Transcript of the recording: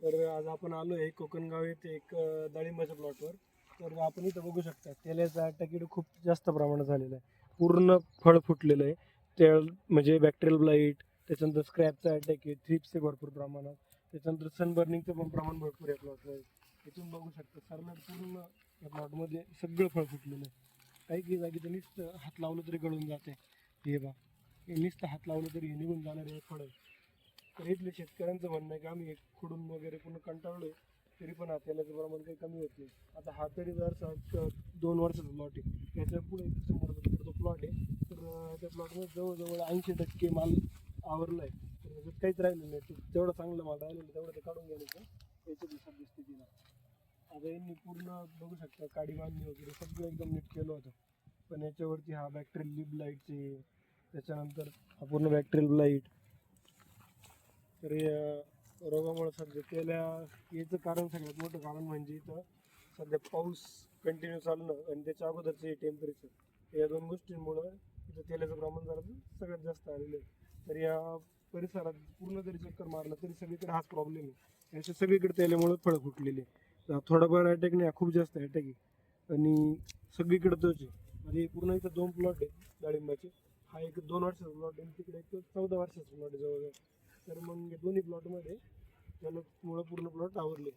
तर आज आपण आलो आहे कोकणगाव येथे एक डाळिंबाच्या प्लॉटवर तर आपण इथं बघू शकता तेलाचा टकीड खूप जास्त प्रमाणात झालेला आहे. पूर्ण फळ फुटलेलं आहे. ते म्हणजे बॅक्टेरियल ब्लाईट त्याच्यानंतर स्क्रॅपचा अटॅक आहे थ्रिप्स आहे भरपूर प्रमाणात. त्याच्यानंतर सनबर्निंगचं पण प्रमाण भरपूर आहे प्लॉटवर इथून बघू शकता सरनाट पूर्ण या प्लॉटमध्ये सगळं फळ फुटलेलं आहे. काही काही जागी तर नुसतं हात लावलं तरी गळून जाते. हे बा हे नुसतं हात लावलं तरी हे निघून फळ आहे. तर इथल्या शेतकऱ्यांचं म्हणणं आहे की आम्ही एक खुडून वगैरे पूर्ण कंटाळलोय तरी पण हा प्रमाण काही कमी होत नाही. आता हा तरी जर दोन वर्षाचा प्लॉट आहे. त्याच्या पुढे समोरचा तो प्लॉट आहे. तर त्या प्लॉटमध्ये जवळजवळ ऐंशी टक्के माल आवरला आहे तर त्याच्यात काहीच राहिलं नाही. ते जेवढा चांगला माल राहिलेला तेवढं ते काढून घ्यायचं याच्या दिवसात स्थितीला आता यांनी पूर्ण बघू शकता काडी बांधणी वगैरे सगळं एकदम नीट केलं होतं. पण याच्यावरती हा बॅक्टेरियल लिप लाईटचे त्याच्यानंतर हा पूर्ण बॅक्टेरियल लाइट तर या रोगामुळे सध्या केल्या याचं कारण सगळ्यात मोठं कारण म्हणजे इथं सध्या पाऊस कंटिन्यू चालणं आणि त्याच्या अगोदरचं हे टेम्परेचर या दोन गोष्टींमुळं इथं तेलाचं प्रमाण जरा सगळ्यात जास्त आलेलं आहे. तर या परिसरात पूर्ण जरी चक्कर मारला तरी सगळीकडे हाच प्रॉब्लेम आहे. याच्या सगळीकडे तेल्यामुळे फळं फुटलेली आहे थोडाफार अटॅक नाही खूप जास्त अटॅक आहे. आणि सगळीकडे तोच आहे. आणि पूर्ण इथं दोन प्लॉट आहे डाळिंबाचे. हा एक दोन वर्षाचा प्लॉट आहे तिकडे एक चौदा वर्षाचा प्लॉट आहे जवळजवळ. तर मग या दोन्ही प्लॉटमध्ये त्याला मुळं पूर्ण प्लॉट आवरले.